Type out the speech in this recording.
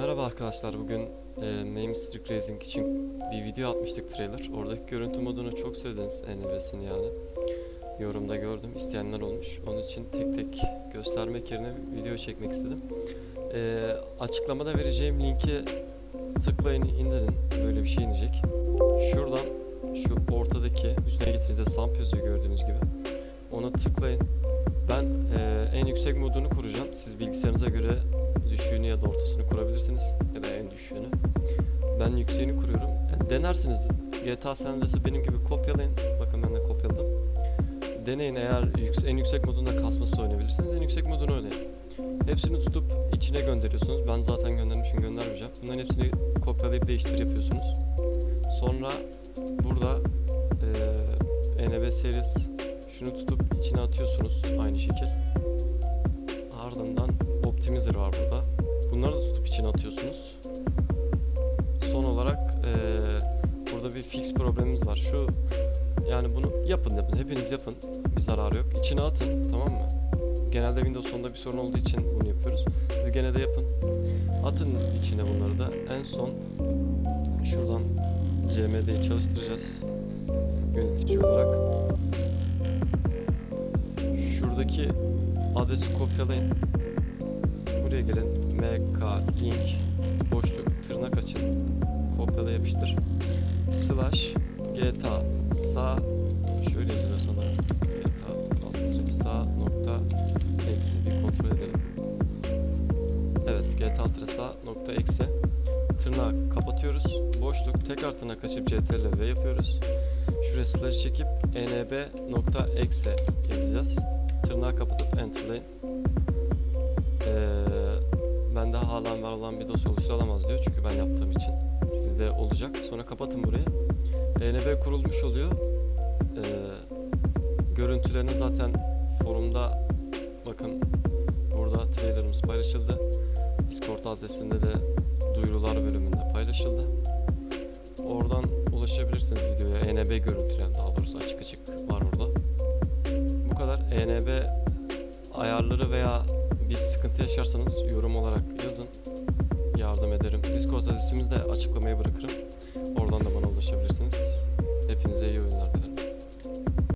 Merhaba arkadaşlar. Bugün e, Name Racing için bir video atmıştık trailer. Oradaki görüntü modunu çok sevdiniz NVS'ini yani. Yorumda gördüm. isteyenler olmuş. Onun için tek tek göstermek yerine video çekmek istedim. E, açıklamada vereceğim linki tıklayın indirin. Böyle bir şey inecek. Şuradan şu ortadaki üstüne getirdiği stamp yazıyor gördüğünüz gibi. Ona tıklayın. Ben e, en yüksek modunu kuracağım. Siz bilgisayarınıza göre düşüğünü ya da ortasını kurabilirsiniz. Ya da en düşüğünü. Ben yükseğini kuruyorum. Yani denersiniz. GTA San Andreas'ı benim gibi kopyalayın. Bakın ben de kopyaladım. Deneyin eğer yüks- en yüksek modunda kasması oynayabilirsiniz. En yüksek modunu oynayın. Hepsini tutup içine gönderiyorsunuz. Ben zaten göndermişim göndermeyeceğim. Bunların hepsini kopyalayıp değiştir yapıyorsunuz. Sonra burada eee NB Series şunu tutup içine atıyorsunuz aynı şekil. Ardından Optimizer var burada. Bunları da tutup içine atıyorsunuz. Son olarak eee, burada bir fix problemimiz var. Şu yani bunu yapın yapın. Hepiniz yapın. Bir zararı yok. İçine atın tamam mı? Genelde Windows 10'da bir sorun olduğu için bunu yapıyoruz. Siz gene de yapın. Atın içine bunları da. En son şuradan CMD'yi çalıştıracağız. Yönetici olarak. Şuradaki adresi kopyalayın. Buraya gelin. mk link boşluk tırnak açın. Kopyala yapıştır. Slash gta sağ şöyle yazılıyor sanırım. gta alt sağ nokta eksi bir kontrol edelim. Evet gta alt sağ nokta eksi tırnağı kapatıyoruz. Boşluk tekrar tırnak açıp ctrl v yapıyoruz. Şuraya slash çekip nb nokta eksi yazacağız. Tırnağı kapatıp enterlayın. Ee, bende halen var olan bir dosya oluşturulamaz diyor çünkü ben yaptığım için. Sizde olacak. Sonra kapatın burayı. ENB kurulmuş oluyor. Ee, görüntülerini zaten forumda bakın burada trailerımız paylaşıldı. Discord adresinde de duyurular bölümünde paylaşıldı. Oradan ulaşabilirsiniz videoya. ENB görüntüleri daha doğrusu açık açık var ENB ayarları veya bir sıkıntı yaşarsanız yorum olarak yazın. Yardım ederim. Discord adresimizi de açıklamaya bırakırım. Oradan da bana ulaşabilirsiniz.